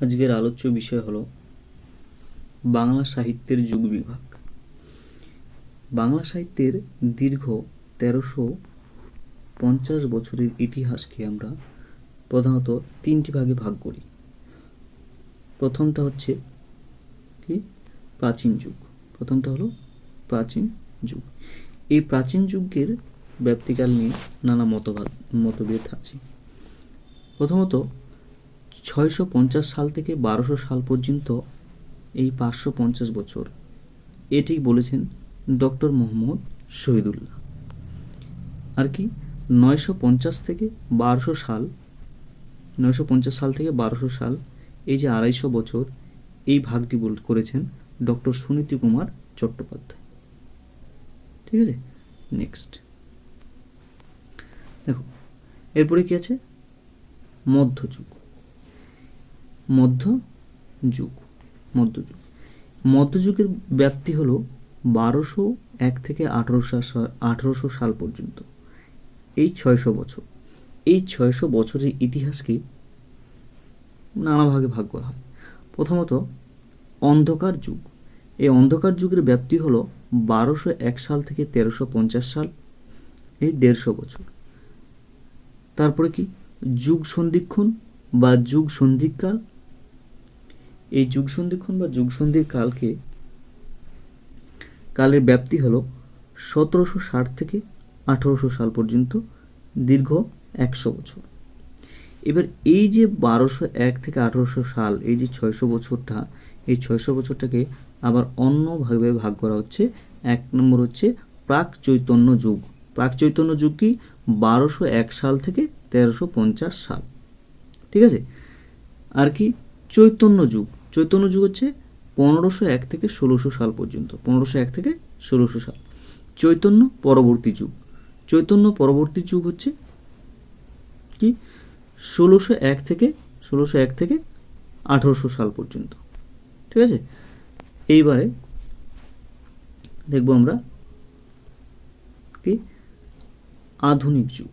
আজকের আলোচ্য বিষয় হলো বাংলা সাহিত্যের যুগ বিভাগ। বাংলা সাহিত্যের দীর্ঘ তেরোশো পঞ্চাশ বছরের ইতিহাসকে আমরা প্রধানত তিনটি ভাগে ভাগ করি। প্রথমটা হচ্ছে কি? প্রাচীন যুগ। প্রথমটা হলো প্রাচীন যুগ। এই প্রাচীন যুগের ব্যাপ্তিকাল নিয়ে নানা মতবাদ মতভেদ আছে। প্রথমত ছয়শো পঞ্চাশ সাল থেকে বারোশো সাল পর্যন্ত এই পাঁচশো পঞ্চাশ বছর। এটি বলেছেন ডক্টর মোহাম্মদ শহীদুল্লাহ। আর কি, নয়শো পঞ্চাশ থেকে বারোশো সাল, নয়শো পঞ্চাশ সাল থেকে বারোশো সাল এই যে আড়াইশো বছর, এই ভাগটি বল করেছেন ডক্টর সুনীতি কুমার চট্টোপাধ্যায়। ঠিক আছে? নেক্সট দেখো, এরপরে কি আছে? মধ্যযুগ। মধ্য যুগ। মধ্যযুগ মধ্যযুগের ব্যাপ্তি হলো বারোশো এক থেকে আঠারোশো আঠারোশো সাল পর্যন্ত। এই ছয়শো বছর। এই ছয়শো বছরের ইতিহাসকে নানা ভাগে ভাগ করা হয়। প্রথমত, অন্ধকার যুগ। এই অন্ধকার যুগের ব্যাপ্তি হলো বারোশো এক সাল থেকে তেরোশো পঞ্চাশ সাল, এই দেড়শো বছর। তারপরে কি? যুগ সন্ধিক্ষণ বা যুগ সন্ধিকাল এই যুগ সন্ধিক্ষণ বা যুগ সন্ধির কালকে, কালের ব্যাপ্তি হলো সতেরোশো ষাট থেকে আঠারোশো সাল পর্যন্ত, দীর্ঘ একশো বছর। এবার এই যে বারোশো এক থেকে আঠারোশো সাল, এই যে ছয়শো বছরটা, এই ছয়শো বছরটাকে আবার অন্যভাবে ভাগ করা হচ্ছে। এক নম্বর হচ্ছে প্রাক চৈতন্য যুগ। প্রাক চৈতন্য যুগ কি? বারোশো এক সাল থেকে তেরোশো পঞ্চাশ সাল। ঠিক আছে? আর কি? চৈতন্য যুগ। চৈতন্য যুগ হচ্ছে পনেরোশো এক থেকে ষোলোশো সাল পর্যন্ত, পনেরোশো এক থেকে ষোলোশো সাল। চৈতন্য পরবর্তী যুগ। চৈতন্য পরবর্তী যুগ হচ্ছে কি? ষোলোশো এক থেকে, ষোলোশো এক থেকে আঠেরোশো সাল পর্যন্ত। ঠিক আছে? এইবারে দেখব আমরা কি? আধুনিক যুগ।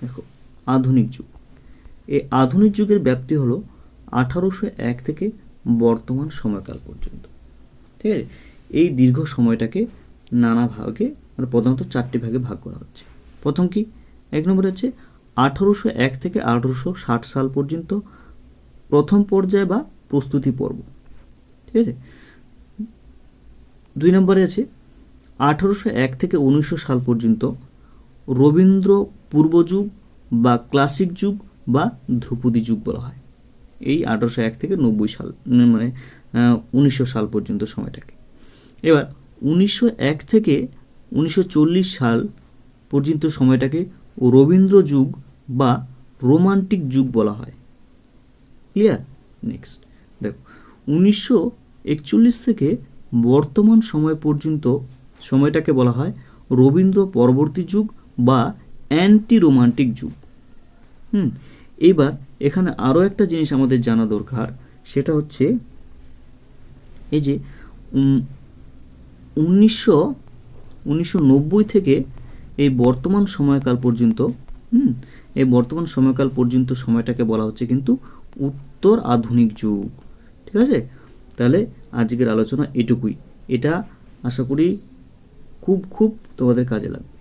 দেখো, আধুনিক যুগ। এই আধুনিক যুগের ব্যাপ্তি হলো আঠারোশো এক থেকে বর্তমান সময়কাল পর্যন্ত। ঠিক আছে? এই দীর্ঘ সময়টাকে নানা ভাগে মানে প্রধানত চারটি ভাগে ভাগ করা হচ্ছে। প্রথম কি? এক নম্বর হচ্ছে আঠারোশো এক থেকে আঠারোশো ষাট সাল পর্যন্ত প্রথম পর্যায়ে বা প্রস্তুতি পর্ব। ঠিক আছে? দুই নম্বরে আছে আঠারোশো এক থেকে উনিশশো সাল পর্যন্ত রবীন্দ্র পূর্বযুগ বা ক্লাসিক যুগ বা ধ্রুপদী যুগ বলা হয়। এই আঠারোশো এক থেকে নব্বই সাল মানে উনিশশো সাল পর্যন্ত সময়টাকে। এবার, উনিশশো এক থেকে উনিশশো চল্লিশ সাল পর্যন্ত সময়টাকে রবীন্দ্র যুগ বা রোমান্টিক যুগ বলা হয়। ক্লিয়ার? নেক্সট। দেখো, উনিশশো একচল্লিশ থেকে বর্তমান সময় পর্যন্ত সময়টাকে বলা হয় রবীন্দ্র পরবর্তী যুগ বা অ্যান্টি রোমান্টিক যুগ। হুম এইবার এখানে আরও একটা জিনিস আমাদের জানা দরকার, সেটা হচ্ছে এই যে উনিশশো উনিশশো থেকে এই বর্তমান সময়কাল পর্যন্ত, হুম, এই বর্তমান সময়কাল পর্যন্ত সময়টাকে বলা হচ্ছে কিন্তু উত্তর আধুনিক যুগ, ঠিক আছে? তাহলে আজকের আলোচনা এটুকুই। এটা আশা করি খুব খুব তোমাদের কাজে লাগবে।